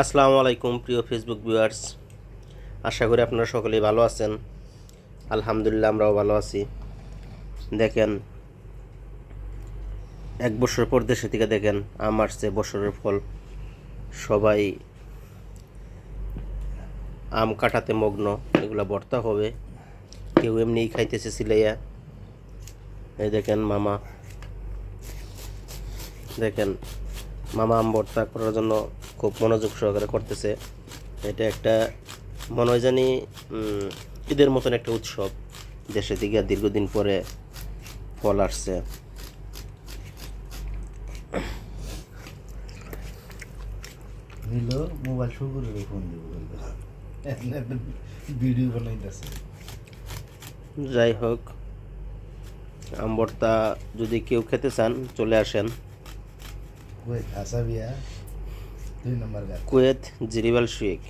আসসালামু আলাইকুম, প্রিয় ফেসবুক ভিউয়ার্স আশা করি আপনারা সকলেই ভালো আছেন। আলহামদুলিল্লাহ, আমরাও ভালো আছি। দেখেন, এক বছর পর দেশে থেকে দেখেন আম আসছে বছরের ফল, সবাই আম কাটাতে মগ্ন, এগুলো ভর্তা হবে। কেউ এমনিই খাইতেছে সিলাইয়া। এই দেখেন, মামা। দেখেন মামা আম ভর্তা করার জন্য খুব মনোযোগ সহকারে করতেছে। এটা একটা মনে হয় জানি ঈদের মতন একটা উৎসব। দেশে থেকে দীর্ঘদিন পরে ফল আসছে। হইল মোবাইল শুরু করে ফোন দিব ভিডিও বানাইতেছে। যাই হোক আম ভর্তা যদি কেউ খেতে চান চলে আসেন। ওই আসাবিয়া দুই নম্বর কুয়েত জিরিবাল শেখ